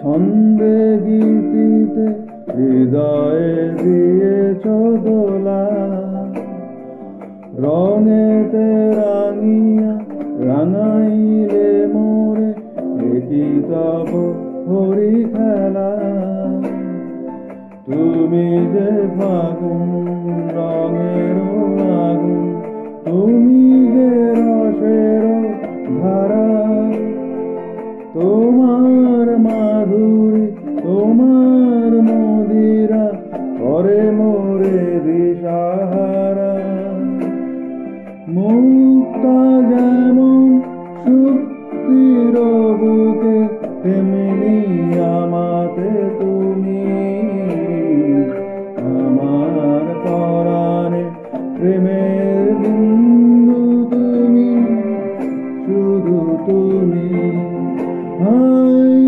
ছন্দে গীতিতে হৃদয়ে দিয়েছ দোলা। রঙেতে রাঙিয়া রাঙাইলে মোরে, একই তব হরি খেলা। তুমি যে ফাগুন, রঙের আগুন, তুমি যে রসের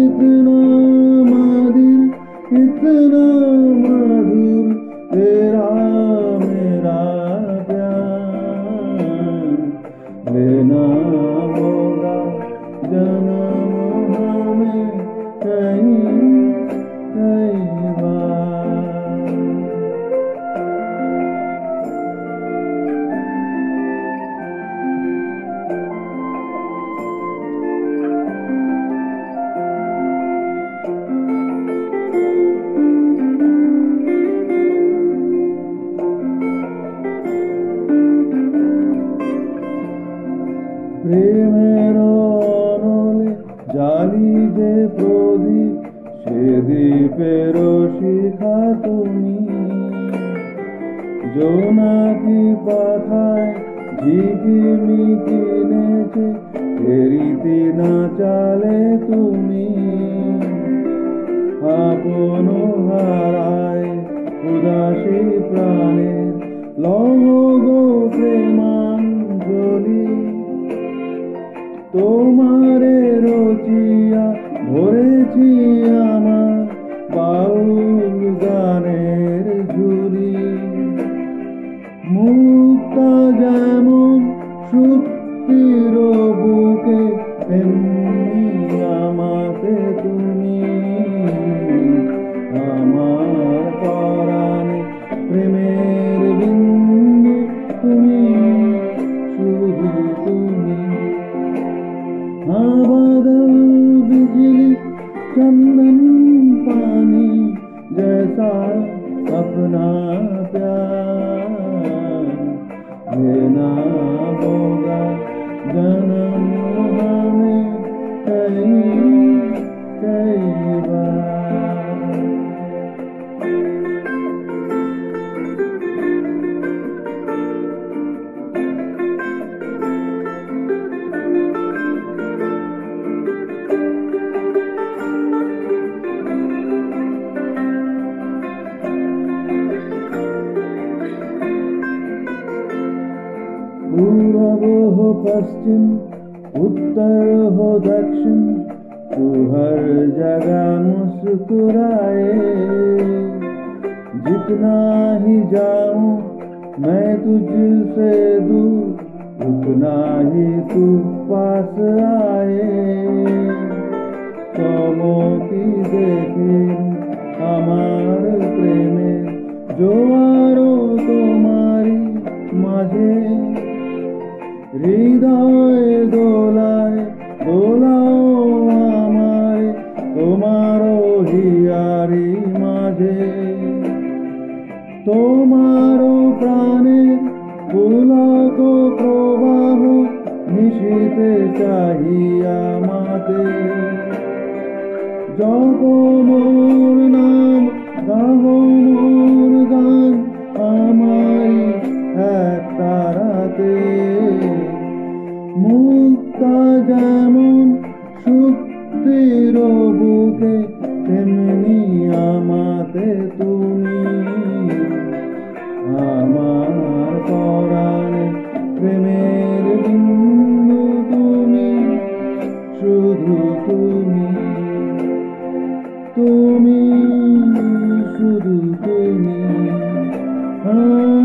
इतना मादिल इतना मादिल तेरा मेरा प्यार लेना প্রেমের অনলে জালি যে প্রদীপ, সে দ্বীপের শিখা তুমি। জোনাকি পাখায় ঝিকিমিকি নেচে ফেরিতে না চালে তুমি। আপন হারায় উদাসী প্রাণের লহ গো প্রেমাঞ্জলি তোমারে রচিয়া ভরেছি আমার বাউল अपना प्यार लेना होगा जन्म हमें कई कई पूरब हो पश्चिम, उत्तर हो दक्षिण तू हर जगह मुस्कुराए। जितना ही जाऊँ मैं तुझसे दूर, उतना ही तू पास आए। कौमों की देखे हमारे प्रेम, जो आरो तुम्हारी माझे হৃদয় দোলায় দোলাও আমায়, তোমারও হিয়ারি মাঝে। তোমারও প্রাণে পুলক প্রবাহ নিশিতে চাহিয়া মাতে। জপ শুক্তির বুকে তেমনি আমাতে তুমি। আমার পরাণে প্রেমের বিন্দু তুমি, শুধু তুমি। তুমি, শুধু তুমি। আমি